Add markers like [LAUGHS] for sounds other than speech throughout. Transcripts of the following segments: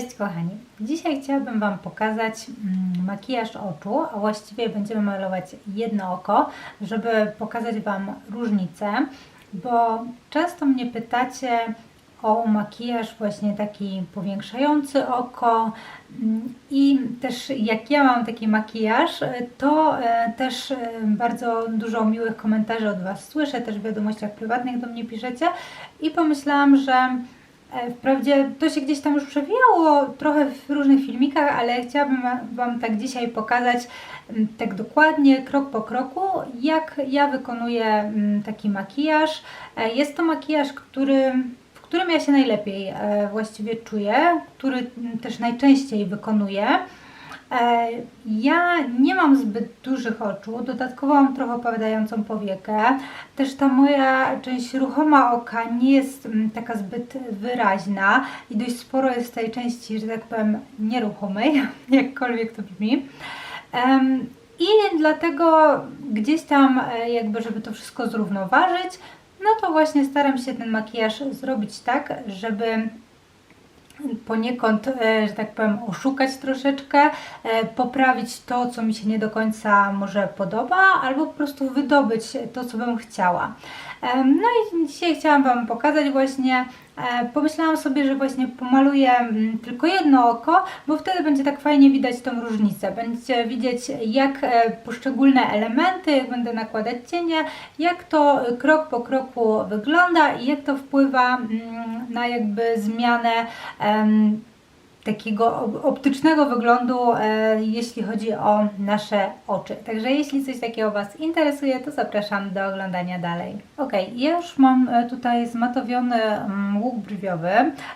Cześć kochani. Dzisiaj chciałabym Wam pokazać mm, makijaż oczu, a właściwie będziemy malować jedno oko, żeby pokazać Wam różnicę, bo często mnie pytacie o makijaż właśnie taki powiększający oko mm, i też jak ja mam taki makijaż, to e, też e, bardzo dużo miłych komentarzy od Was słyszę, też w wiadomościach prywatnych do mnie piszecie i pomyślałam, że Wprawdzie to się gdzieś tam już przewijało trochę w różnych filmikach, ale chciałabym Wam tak dzisiaj pokazać tak dokładnie, krok po kroku, jak ja wykonuję taki makijaż. E, Jest to makijaż, który, w którym ja się najlepiej e, właściwie czuję, który też najczęściej wykonuję. E, Ja nie mam zbyt dużych oczu, dodatkowo mam trochę opadającą powiekę. Też ta moja część ruchoma oka nie jest mm, taka zbyt wyraźna i dość sporo jest tej części, że tak powiem, nieruchomej, [LAUGHS] jakkolwiek to brzmi. I dlatego gdzieś tam, e, jakby, żeby to wszystko zrównoważyć, no to właśnie staram się ten makijaż zrobić tak, żeby poniekąd, e, że tak powiem, oszukać troszeczkę, e, poprawić to, co mi się nie do końca może podoba, albo po prostu wydobyć to, co bym chciała. No i dzisiaj chciałam Wam pokazać właśnie, pomyślałam sobie, że właśnie pomaluję mm, tylko jedno oko, bo wtedy będzie tak fajnie widać tą różnicę. Będziecie widzieć, jak e, poszczególne elementy, jak będę nakładać cienie, jak to e, krok po kroku wygląda i jak to wpływa mm, na jakby zmianę takiego optycznego wyglądu, e, jeśli chodzi o nasze oczy. Także jeśli coś takiego Was interesuje, to zapraszam do oglądania dalej. Ok, ja już mam e, tutaj zmatowiony mm, łuk brwiowy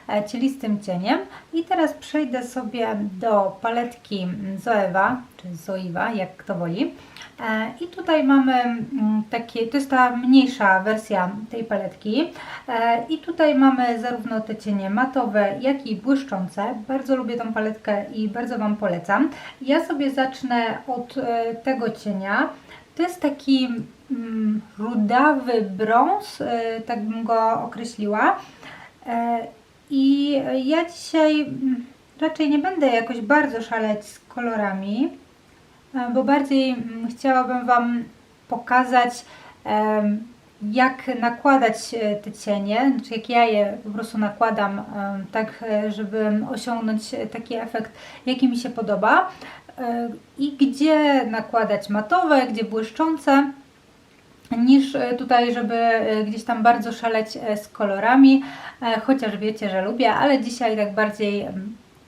e, cielistym cieniem i teraz przejdę sobie do paletki mm, Zoewa, czy Zoiwa, jak kto woli. E, I tutaj mamy mm, takie, to jest ta mniejsza wersja tej paletki. E, I tutaj mamy zarówno te cienie matowe, jak i błyszczące. Bardzo lubię tą paletkę i bardzo Wam polecam. Ja sobie zacznę od e, tego cienia. To jest taki mm, rudawy brąz, tak bym go określiła. I ja dzisiaj mm, raczej nie będę jakoś bardzo szaleć z kolorami bo bardziej mm, chciałabym Wam pokazać, jak nakładać e, te cienie, znaczy jak ja je po prostu nakładam, tak e, żeby osiągnąć e, taki efekt, jaki mi się podoba. E, i gdzie nakładać matowe, gdzie błyszczące niż e, tutaj, żeby e, gdzieś tam bardzo szaleć e, z kolorami, e, chociaż wiecie, że lubię, ale dzisiaj tak bardziej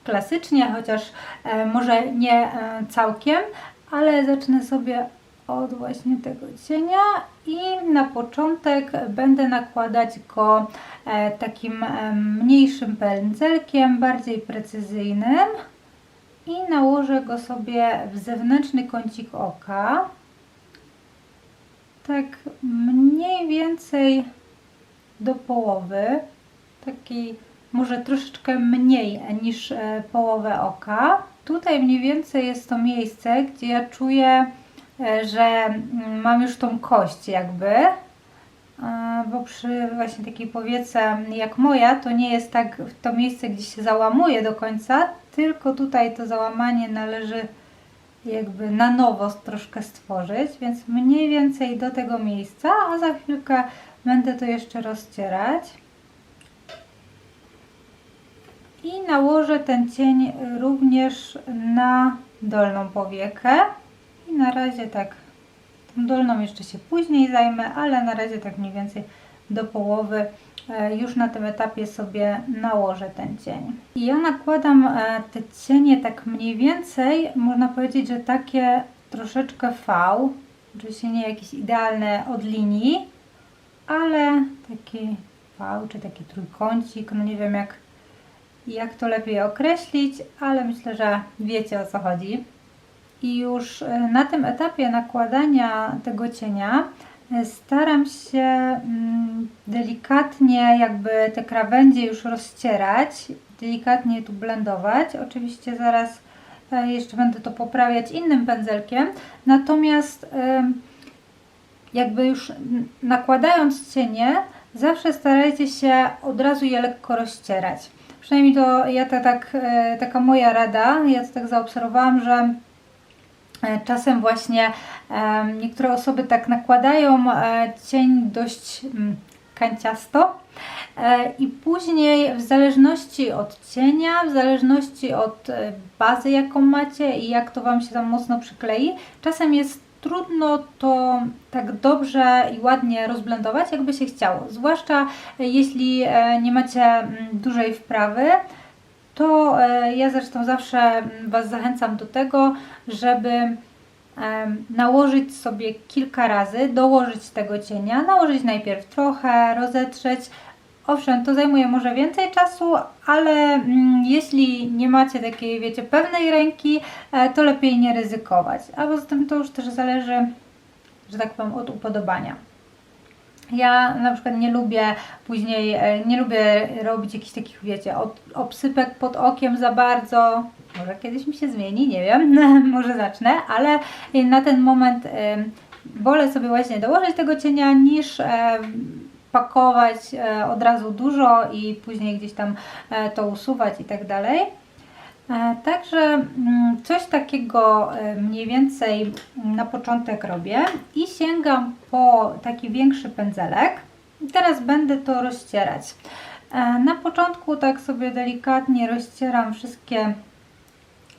klasycznie, chociaż e, może nie e, całkiem, ale zacznę sobie od właśnie tego cienia i na początek będę nakładać go e, takim e, mniejszym pędzelkiem, bardziej precyzyjnym. I nałożę go sobie w zewnętrzny kącik oka. Tak mniej więcej do połowy, taki może troszeczkę mniej niż e, połowę oka. Tutaj mniej więcej jest to miejsce, gdzie ja czuję, e, że mm, mam już tą kość jakby, bo przy właśnie takiej powiece jak moja, to nie jest tak to miejsce, gdzie się załamuje do końca, tylko tutaj to załamanie należy jakby na nowo troszkę stworzyć, więc mniej więcej do tego miejsca, a za chwilkę będę to jeszcze rozcierać. I nałożę ten cień również na dolną powiekę. I na razie tak, tą dolną jeszcze się później zajmę, ale na razie tak mniej więcej do połowy e, już na tym etapie sobie nałożę ten cień. I ja nakładam e, te cienie tak mniej więcej, można powiedzieć, że takie troszeczkę V, oczywiście nie jakieś idealne od linii, ale taki V, czy taki trójkącik, no nie wiem jak, jak to lepiej określić, ale myślę, że wiecie o co chodzi. I już e, na tym etapie nakładania tego cienia e, staram się mm, delikatnie jakby te krawędzie już rozcierać, delikatnie tu blendować. Oczywiście zaraz e, jeszcze będę to poprawiać innym pędzelkiem. Natomiast jakby już nakładając cienie, zawsze starajcie się od razu je lekko rozcierać. Przynajmniej to ja to tak, e, taka moja rada, ja to tak zaobserwowałam, że e, czasem właśnie e, niektóre osoby tak nakładają cień dość mm, kanciasto i później w zależności od cienia, w zależności od bazy jaką macie i jak to Wam się tam mocno przyklei, czasem jest trudno to tak dobrze i ładnie rozblendować, jakby się chciało. Zwłaszcza e, jeśli e, nie macie mm, dużej wprawy, to e, ja zresztą zawsze mm, Was zachęcam do tego, żeby nałożyć sobie kilka razy, dołożyć tego cienia, nałożyć najpierw trochę, rozetrzeć. Owszem, to zajmuje może więcej czasu, ale mm, jeśli nie macie takiej, wiecie, pewnej ręki, e, to lepiej nie ryzykować. A poza tym to już też zależy, że tak powiem, od upodobania. Ja na przykład nie lubię później, e, nie lubię robić jakichś takich, wiecie, od, obsypek pod okiem za bardzo. Może kiedyś mi się zmieni, nie wiem, [LAUGHS] może zacznę, ale na ten moment e, wolę sobie właśnie dołożyć tego cienia niż e, pakować e, od razu dużo i później gdzieś tam e, to usuwać i tak dalej. E, Także mm, coś takiego mniej więcej na początek robię i sięgam po taki większy pędzelek. Teraz będę to rozcierać. Na początku tak sobie delikatnie rozcieram wszystkie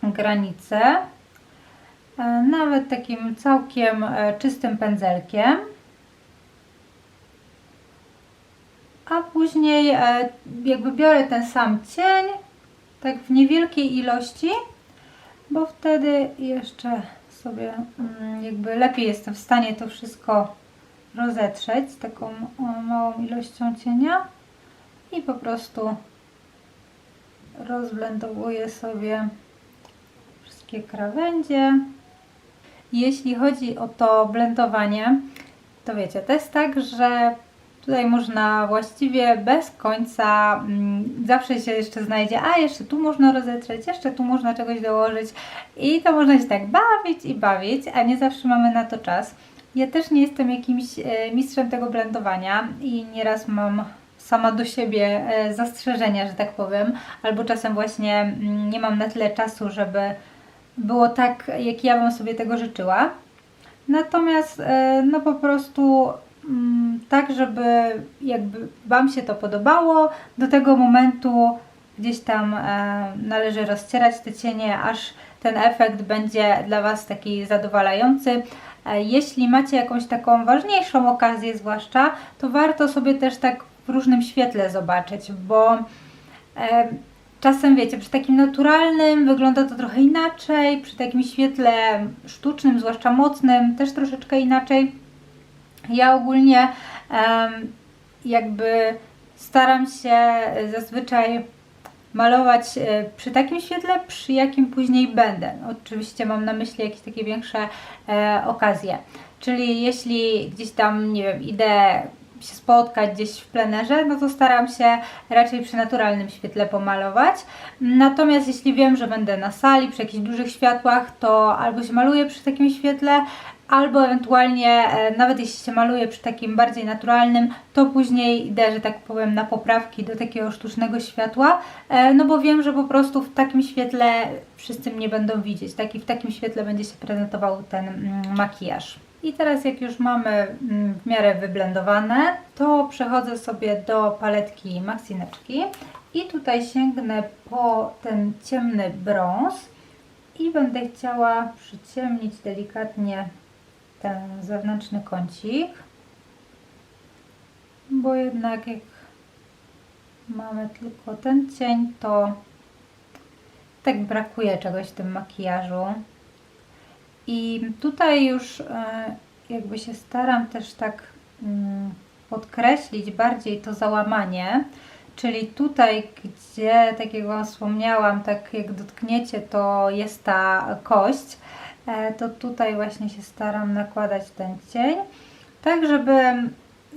granice, nawet takim całkiem czystym pędzelkiem. A później e, jakby biorę ten sam cień, tak w niewielkiej ilości, bo wtedy jeszcze sobie mm, jakby lepiej jestem w stanie to wszystko rozetrzeć taką małą ilością cienia i po prostu rozblendowuję sobie wszystkie krawędzie. Jeśli chodzi o to blendowanie, to wiecie, to jest tak, że Tutaj można właściwie bez końca, mm, zawsze się jeszcze znajdzie, a jeszcze tu można rozetrzeć, jeszcze tu można czegoś dołożyć i to można się tak bawić i bawić, a nie zawsze mamy na to czas. Ja też nie jestem jakimś e, mistrzem tego blendowania i nieraz mam sama do siebie e, zastrzeżenia, że tak powiem, albo czasem właśnie mm, nie mam na tyle czasu, żeby było tak, jak ja bym sobie tego życzyła. Natomiast e, no po prostu tak, żeby jakby Wam się to podobało, do tego momentu gdzieś tam e, należy rozcierać te cienie, aż ten efekt będzie dla Was taki zadowalający. E, Jeśli macie jakąś taką ważniejszą okazję zwłaszcza, to warto sobie też tak w różnym świetle zobaczyć, bo e, czasem wiecie, przy takim naturalnym wygląda to trochę inaczej, przy takim świetle sztucznym, zwłaszcza mocnym, też troszeczkę inaczej. Ja ogólnie jakby staram się zazwyczaj malować e, przy takim świetle, przy jakim później będę. Oczywiście mam na myśli jakieś takie większe e, okazje. Czyli jeśli gdzieś tam, nie wiem, idę się spotkać gdzieś w plenerze, no to staram się raczej przy naturalnym świetle pomalować. Natomiast jeśli wiem, że będę na sali, przy jakichś dużych światłach, to albo się maluję przy takim świetle, albo ewentualnie e, nawet jeśli się maluje przy takim bardziej naturalnym, to później idę, że tak powiem, na poprawki do takiego sztucznego światła, e, no bo wiem, że po prostu w takim świetle wszyscy mnie będą widzieć, taki, w takim świetle będzie się prezentował ten mm, makijaż. I teraz jak już mamy mm, w miarę wyblendowane, to przechodzę sobie do paletki Maxineczki i tutaj sięgnę po ten ciemny brąz i będę chciała przyciemnić delikatnie ten zewnętrzny kącik, bo jednak jak mamy tylko ten cień, to tak brakuje czegoś w tym makijażu. I tutaj już e, jakby się staram też tak mm, podkreślić bardziej to załamanie, czyli tutaj, gdzie, tak Wam wspomniałam, tak jak dotkniecie, to jest ta kość, to tutaj właśnie się staram nakładać ten cień, tak żeby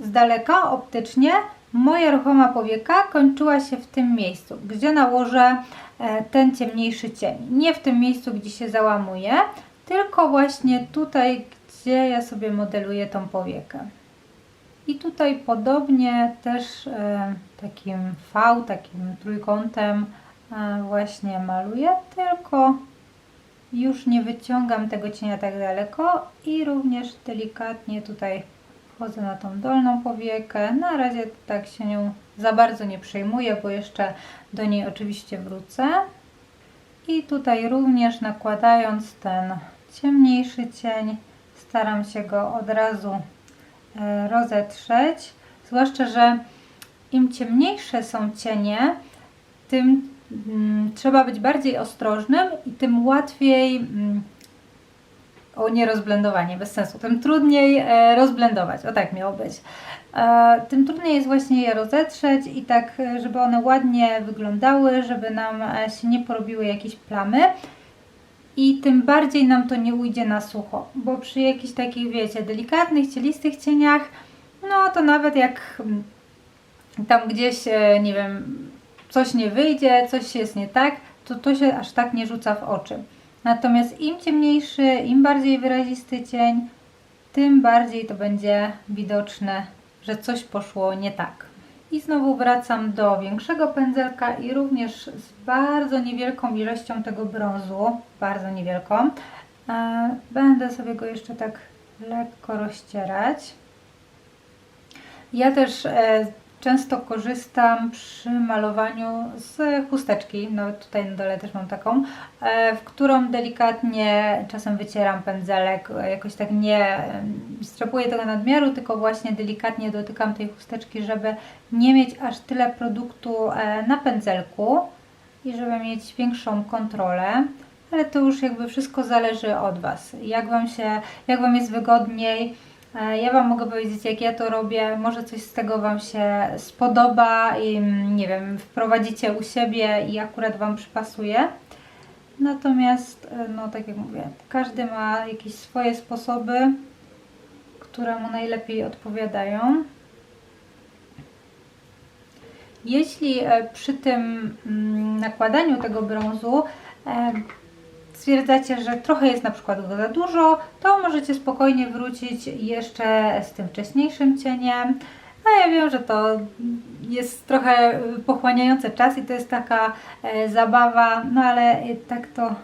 z daleka optycznie moja ruchoma powieka kończyła się w tym miejscu, gdzie nałożę e, ten ciemniejszy cień. Nie w tym miejscu, gdzie się załamuje, tylko właśnie tutaj, gdzie ja sobie modeluję tą powiekę. I tutaj podobnie też e, takim V, takim trójkątem e, właśnie maluję, tylko już nie wyciągam tego cienia tak daleko i również delikatnie tutaj wchodzę na tą dolną powiekę. Na razie tak się nią za bardzo nie przejmuję, bo jeszcze do niej oczywiście wrócę. I tutaj również nakładając ten ciemniejszy cień, staram się go od razu e, rozetrzeć. Zwłaszcza, że im ciemniejsze są cienie, tym trzeba być bardziej ostrożnym i tym łatwiej. Mm, o nie rozblendowanie, bez sensu. Tym trudniej e, rozblendować. O tak miało być. E, tym trudniej jest właśnie je rozetrzeć i tak, e, żeby one ładnie wyglądały, żeby nam się nie porobiły jakieś plamy. I tym bardziej nam to nie ujdzie na sucho, bo przy jakichś takich, wiecie, delikatnych, cielistych cieniach, no to nawet jak mm, tam gdzieś, nie wiem, coś nie wyjdzie, coś jest nie tak, to to się aż tak nie rzuca w oczy. Natomiast im ciemniejszy, im bardziej wyrazisty cień, tym bardziej to będzie widoczne, że coś poszło nie tak. I znowu wracam do większego pędzelka i również z bardzo niewielką ilością tego brązu, bardzo niewielką, będę sobie go jeszcze tak lekko rozcierać. Ja też e, często korzystam przy malowaniu z chusteczki, nawet tutaj na dole też mam taką, e, w którą delikatnie czasem wycieram pędzelek, jakoś tak nie strapuję tego nadmiaru, tylko właśnie delikatnie dotykam tej chusteczki, żeby nie mieć aż tyle produktu e, na pędzelku i żeby mieć większą kontrolę. Ale to już jakby wszystko zależy od Was. Jak Wam się, jak Wam jest wygodniej. E, Ja Wam mogę powiedzieć, jak ja to robię. Może coś z tego Wam się spodoba i mm, nie wiem, wprowadzicie u siebie i akurat Wam przypasuje. Natomiast, e, no tak jak mówię, każdy ma jakieś swoje sposoby, które mu najlepiej odpowiadają. Jeśli e, przy tym mm, nakładaniu tego brązu stwierdzacie, że trochę jest na przykład go za dużo, to możecie spokojnie wrócić jeszcze z tym wcześniejszym cieniem. A ja wiem, że to jest trochę pochłaniające czas i to jest taka e, zabawa, no ale tak to,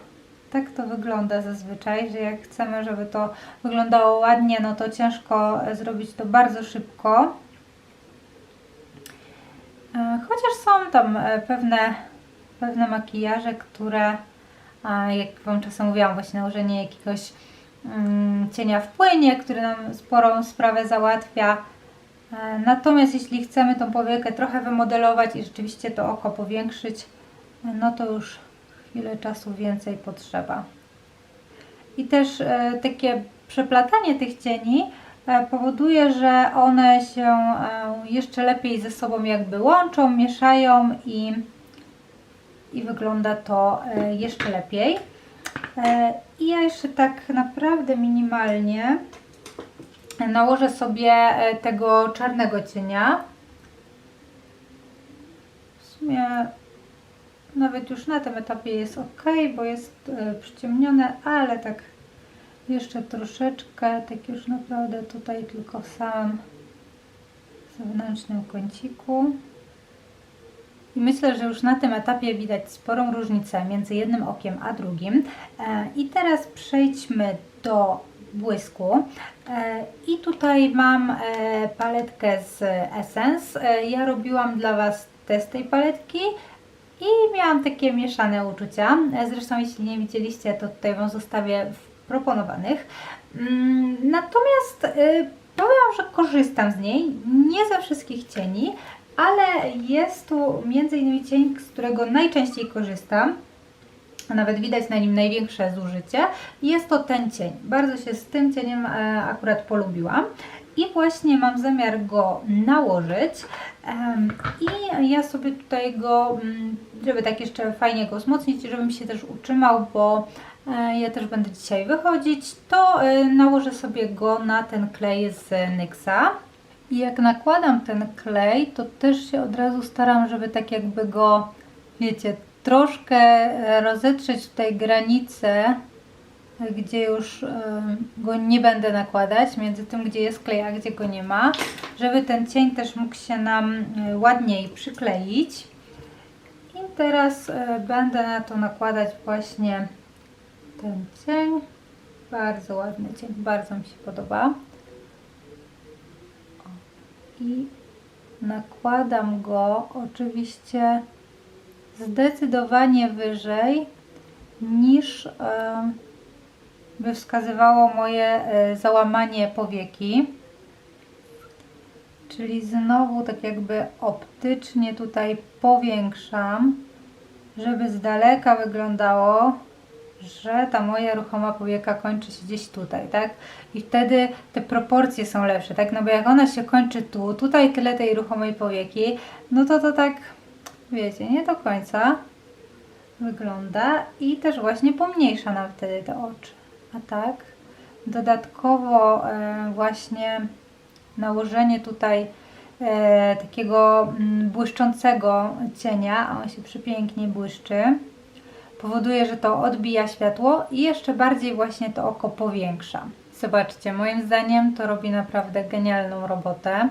tak to wygląda zazwyczaj, że jak chcemy, żeby to wyglądało ładnie, no to ciężko zrobić to bardzo szybko. E, Chociaż są tam e, pewne, pewne makijaże, które, a jak Wam czasem mówiłam, właśnie nałożenie jakiegoś mm, cienia w płynie, który nam sporą sprawę załatwia. E, Natomiast jeśli chcemy tą powiekę trochę wymodelować i rzeczywiście to oko powiększyć, no to już chwilę czasu więcej potrzeba. I też e, takie przeplatanie tych cieni e, powoduje, że one się jeszcze lepiej ze sobą jakby łączą, mieszają i, i wygląda to e, jeszcze lepiej. E, I ja jeszcze tak naprawdę minimalnie nałożę sobie e, tego czarnego cienia. W sumie nawet już na tym etapie jest ok, bo jest e, przyciemnione, ale tak jeszcze troszeczkę, tak już naprawdę tutaj tylko w samym zewnętrznym kąciku. I myślę, że już na tym etapie widać sporą różnicę między jednym okiem a drugim. E, I teraz przejdźmy do błysku. E, I tutaj mam e, paletkę z Essence. Ja robiłam dla Was test tej paletki i miałam takie mieszane uczucia. Zresztą jeśli nie widzieliście, to tutaj Wam zostawię w proponowanych. Mm, Natomiast powiem, że korzystam z niej, nie ze wszystkich cieni, ale jest tu innymi cień, z którego najczęściej korzystam. A Nawet widać na nim największe zużycie. Jest to ten cień. Bardzo się z tym cieniem e, akurat polubiłam. I właśnie mam zamiar go nałożyć. I ja sobie tutaj go, mm, żeby tak jeszcze fajnie go wzmocnić, żeby mi się też utrzymał, bo e, ja też będę dzisiaj wychodzić, to e, nałożę sobie go na ten klej z NYXa. I jak nakładam ten klej, to też się od razu staram, żeby tak jakby go, wiecie, troszkę e, rozetrzeć tutaj granice gdzie już e, go nie będę nakładać, między tym, gdzie jest klej, a gdzie go nie ma, żeby ten cień też mógł się nam e, ładniej przykleić. I teraz będę na to nakładać właśnie ten cień. Bardzo ładny cień, bardzo mi się podoba. I nakładam go oczywiście zdecydowanie wyżej niż by wskazywało moje e, załamanie powieki. Czyli znowu tak jakby optycznie tutaj powiększam, żeby z daleka wyglądało, że ta moja ruchoma powieka kończy się gdzieś tutaj, tak? I wtedy te proporcje są lepsze, tak? No bo jak ona się kończy tu, tutaj tyle tej ruchomej powieki, no to to tak, wiecie, nie do końca wygląda i też właśnie pomniejsza nam wtedy te oczy. A tak, dodatkowo e, właśnie nałożenie tutaj e, takiego mm, błyszczącego cienia, a on się przepięknie błyszczy, powoduje, że to odbija światło i jeszcze bardziej właśnie to oko powiększa. Zobaczcie, moim zdaniem to robi naprawdę genialną robotę.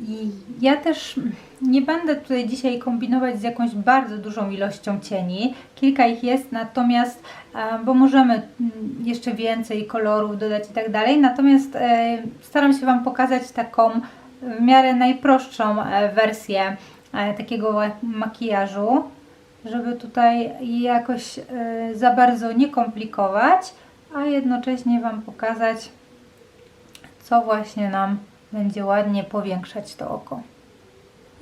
I ja też nie będę tutaj dzisiaj kombinować z jakąś bardzo dużą ilością cieni. Kilka ich jest, natomiast, e, bo możemy mm, jeszcze więcej kolorów dodać i tak dalej. Natomiast e, staram się Wam pokazać taką w miarę najprostszą e, wersję takiego makijażu, żeby tutaj jakoś za bardzo nie komplikować, a jednocześnie Wam pokazać, co właśnie nam będzie ładnie powiększać to oko.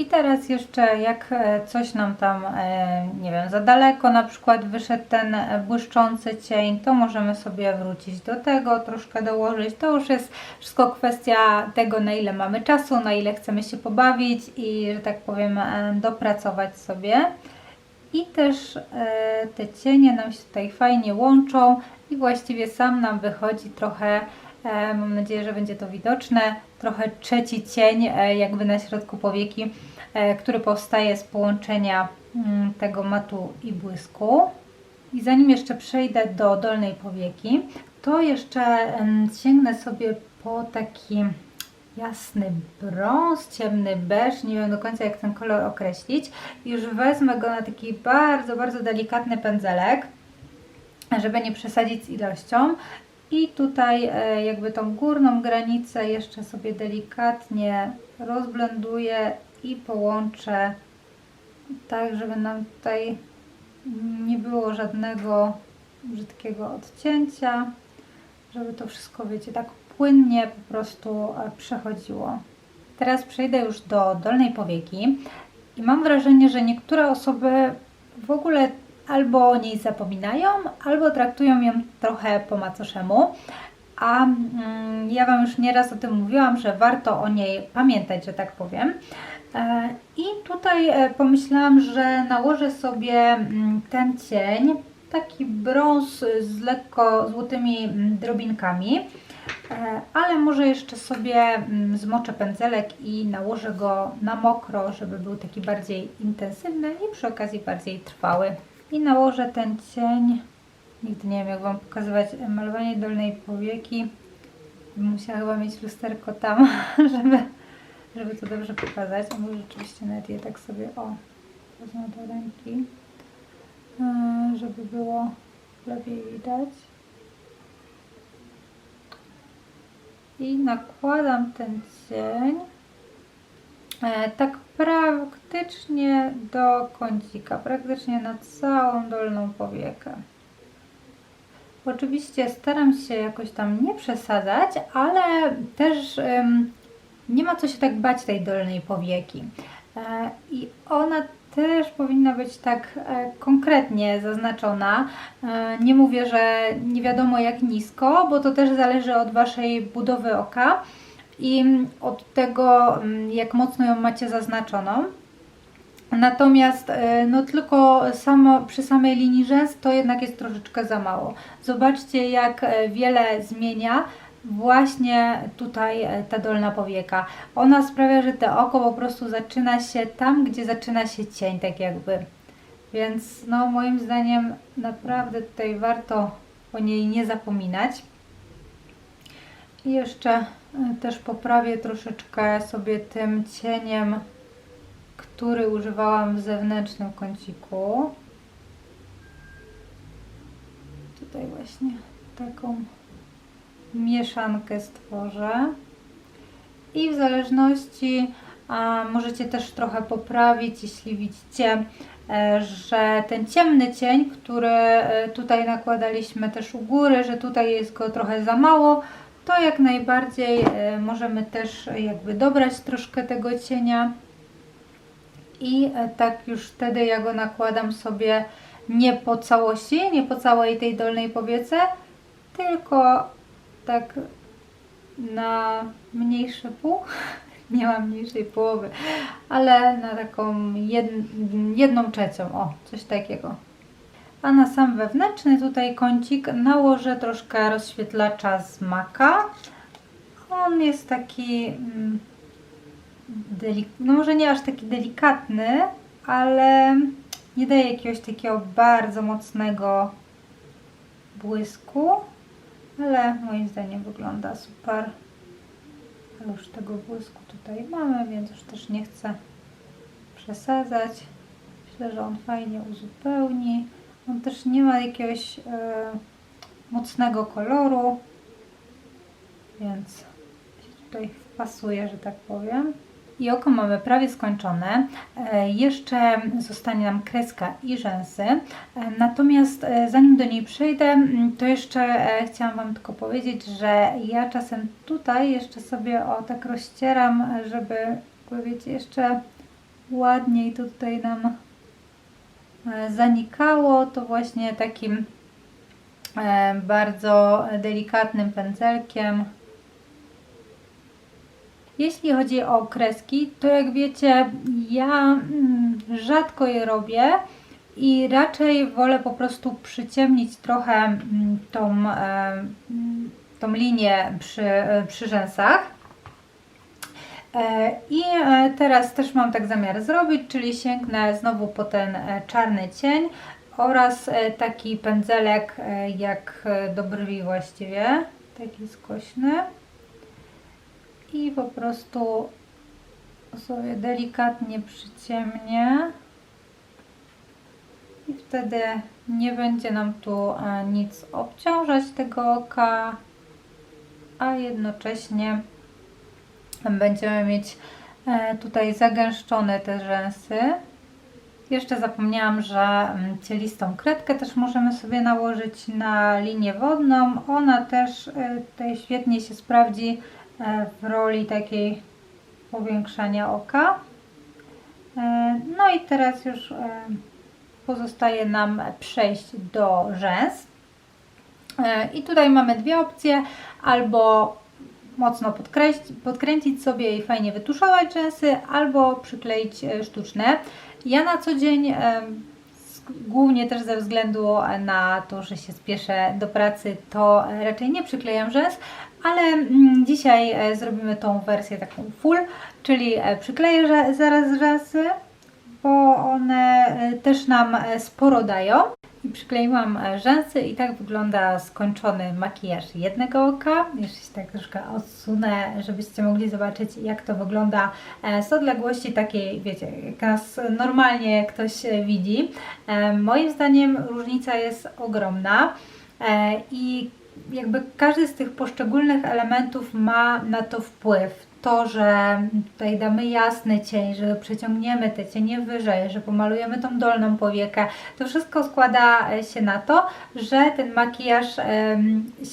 I teraz jeszcze jak e, coś nam tam, e, nie wiem, za daleko na przykład wyszedł ten e, błyszczący cień, to możemy sobie wrócić do tego, troszkę dołożyć. To już jest wszystko kwestia tego, na ile mamy czasu, na ile chcemy się pobawić i, że tak powiem, dopracować sobie. I też te cienie nam się tutaj fajnie łączą i właściwie sam nam wychodzi trochę E, mam nadzieję, że będzie to widoczne. Trochę trzeci cień e, jakby na środku powieki, e, który powstaje z połączenia mm, tego matu i błysku. I zanim jeszcze przejdę do dolnej powieki, to jeszcze sięgnę sobie po taki jasny brąz, ciemny beż, nie wiem do końca jak ten kolor określić. Już wezmę go na taki bardzo, bardzo delikatny pędzelek, żeby nie przesadzić z ilością i tutaj e, jakby tą górną granicę jeszcze sobie delikatnie rozblenduję i połączę tak, żeby nam tutaj nie było żadnego brzydkiego odcięcia, żeby to wszystko, wiecie, tak płynnie po prostu e, przechodziło. Teraz przejdę już do dolnej powieki i mam wrażenie, że niektóre osoby w ogóle albo o niej zapominają, albo traktują ją trochę po macoszemu. A mm, ja Wam już nieraz o tym mówiłam, że warto o niej pamiętać, że tak powiem. E, I tutaj e, pomyślałam, że nałożę sobie mm, ten cień, taki brąz z lekko złotymi mm, drobinkami, ale może jeszcze sobie zmoczę pędzelek i nałożę go na mokro, żeby był taki bardziej intensywny i przy okazji bardziej trwały i nałożę ten cień. Nigdy nie wiem jak Wam pokazywać malowanie dolnej powieki. Musiała chyba mieć lusterko tam, [LAUGHS] żeby, żeby to dobrze pokazać. A może rzeczywiście nawet je tak sobie, o, wezmę do ręki, e, żeby było lepiej widać. I nakładam ten cień E, tak praktycznie do kącika, praktycznie na całą dolną powiekę. Oczywiście staram się jakoś tam nie przesadzać, ale też nie ma co się tak bać tej dolnej powieki. E, I ona też powinna być tak e, konkretnie zaznaczona. E, nie mówię, że nie wiadomo jak nisko, bo to też zależy od Waszej budowy oka i od tego, mm, jak mocno ją macie zaznaczoną. Natomiast e, no tylko samo, przy samej linii rzęs to jednak jest troszeczkę za mało. Zobaczcie jak wiele zmienia właśnie tutaj e, ta dolna powieka. Ona sprawia, że te oko po prostu zaczyna się tam, gdzie zaczyna się cień, tak jakby. Więc no moim zdaniem naprawdę tutaj warto o niej nie zapominać. I jeszcze e, też poprawię troszeczkę sobie tym cieniem, który używałam w zewnętrznym kąciku. Tutaj właśnie taką mieszankę stworzę. I w zależności a możecie też trochę poprawić, jeśli widzicie, e, że ten ciemny cień, który e, tutaj nakładaliśmy też u góry, że tutaj jest go trochę za mało, to jak najbardziej e, możemy też jakby dobrać troszkę tego cienia i tak już wtedy ja go nakładam sobie nie po całości, nie po całej tej dolnej powiece, tylko tak na mniejszy pół, [LAUGHS] nie mam mniejszej połowy, ale na taką jed, jedną trzecią, o, coś takiego. A na sam wewnętrzny tutaj kącik nałożę troszkę rozświetlacza z maka. On jest taki, mm, no może nie aż taki delikatny, ale nie daje jakiegoś takiego bardzo mocnego błysku, ale moim zdaniem wygląda super. Już tego błysku tutaj mamy, więc już też nie chcę przesadzać. Myślę, że on fajnie uzupełni. On też nie ma jakiegoś e, mocnego koloru, więc się tutaj wpasuje, że tak powiem. I oko mamy prawie skończone. E, jeszcze zostanie nam kreska i rzęsy. E, natomiast e, zanim do niej przejdę, to jeszcze chciałam Wam tylko powiedzieć, że ja czasem tutaj jeszcze sobie o tak rozcieram, żeby, wiecie, jeszcze ładniej tutaj nam zanikało. To właśnie takim bardzo delikatnym pędzelkiem jeśli chodzi o kreski, to jak wiecie, ja mm, rzadko je robię i raczej wolę po prostu przyciemnić trochę mm, tą, e, tą linię przy, przy rzęsach. E, I e, teraz też mam tak zamiar zrobić, czyli sięgnę znowu po ten czarny cień oraz taki pędzelek jak do brwi właściwie, taki skośny i po prostu sobie delikatnie przyciemnię i wtedy nie będzie nam tu e, nic obciążać tego oka, a jednocześnie będziemy mieć e, tutaj zagęszczone te rzęsy. Jeszcze zapomniałam, że mm, cielistą kredkę też możemy sobie nałożyć na linię wodną. Ona też e, tutaj świetnie się sprawdzi w roli takiej powiększania oka. E, no i teraz już e, pozostaje nam przejść do rzęs. I tutaj mamy dwie opcje, albo mocno podkręcić sobie i fajnie wytuszować rzęsy, albo przykleić sztuczne. Ja na co dzień, głównie też ze względu na to, że się spieszę do pracy, to raczej nie przyklejam rzęs, ale mm, dzisiaj e, zrobimy tą wersję taką full, czyli e, przykleję zaraz rzęsy, bo one e, też nam sporo dają. Przykleiłam rzęsy i tak wygląda skończony makijaż jednego oka. Jeszcze się tak troszkę odsunę, żebyście mogli zobaczyć jak to wygląda z odległości takiej, wiecie, jak nas normalnie ktoś widzi. Moim zdaniem różnica jest ogromna i jakby każdy z tych poszczególnych elementów ma na to wpływ. To, że tutaj damy jasny cień, że przeciągniemy te cienie wyżej, że pomalujemy tą dolną powiekę, to wszystko składa się na to, że ten makijaż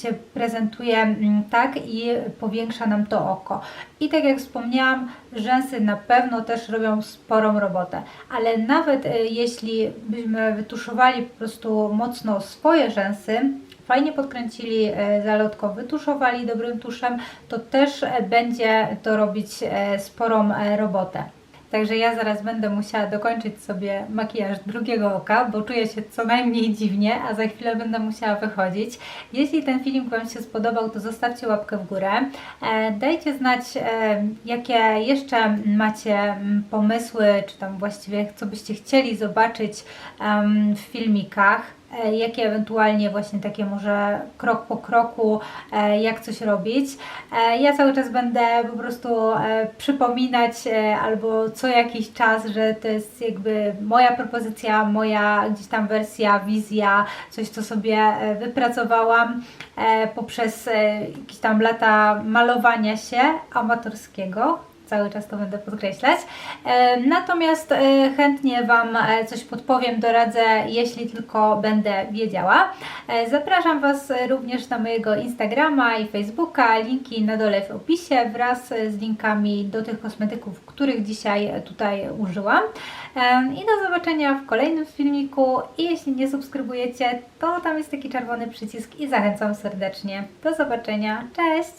się prezentuje tak i powiększa nam to oko. I tak jak wspomniałam, rzęsy na pewno też robią sporą robotę, ale nawet e, jeśli byśmy wytuszowali po prostu mocno swoje rzęsy, fajnie podkręcili e, zalotko, wytuszowali dobrym tuszem, to też e, będzie to robić e, sporą robotę. Także ja zaraz będę musiała dokończyć sobie makijaż drugiego oka, bo czuję się co najmniej dziwnie, a za chwilę będę musiała wychodzić. Jeśli ten film Wam się spodobał, to zostawcie łapkę w górę. Dajcie znać, jakie jeszcze macie pomysły, czy tam właściwie co byście chcieli zobaczyć w filmikach jakie ewentualnie właśnie takie może krok po kroku, e, jak coś robić. E, Ja cały czas będę po prostu e, przypominać e, albo co jakiś czas, że to jest jakby moja propozycja, moja gdzieś tam wersja, wizja, coś co sobie e, wypracowałam e, poprzez e, jakieś tam lata malowania się amatorskiego. Cały czas to będę podkreślać. E, Natomiast e, chętnie Wam e, coś podpowiem, doradzę, jeśli tylko będę wiedziała. Zapraszam Was również na mojego Instagrama i Facebooka. Linki na dole w opisie wraz z linkami do tych kosmetyków, których dzisiaj tutaj użyłam. I do zobaczenia w kolejnym filmiku. I jeśli nie subskrybujecie, to tam jest taki czerwony przycisk i zachęcam serdecznie. Do zobaczenia. Cześć!